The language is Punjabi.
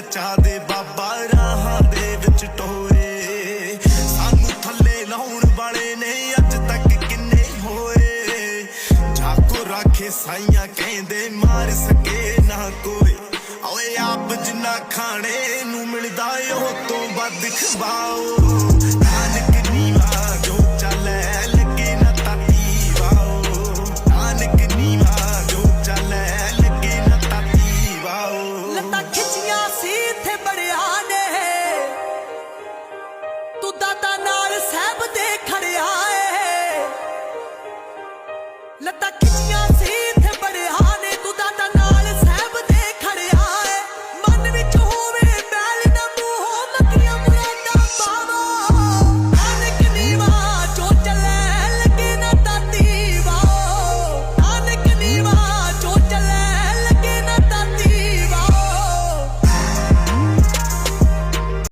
ਬਚਾ ਦੇ ਬਾਬਾ ਰਾਹਾਂ ਦੇ ਵਿੱਚ ਟੋਏ। ਸਾਨੂੰ ਥੱਲੇ ਲਾਉਣ ਵਾਲੇ ਨੇ ਅੱਜ ਤੱਕ ਕਿੰਨੇ ਹੋਏ। ਜਾ ਜਾਕੋ ਰਾਖੇ ਸਾਈਆਂ ਕਹਿੰਦੇ ਮਾਰ ਸਕੇ ਨਾ ਕੋਈ। ਓਏ ਆਪ ਜਿੰਨਾ ਖਾਣੇ ਨੂੰ ਮਿਲਦਾ ਉਹ ਤੋਂ ਵੱਧ ਖਵਾਓ। ਤੂੰ ਨਾਲ ਸਹਿਬ ਦੇ ਖੜਿਆ ਏ। ਲੱਤਾਂ ਖਿੱਚੀਆਂ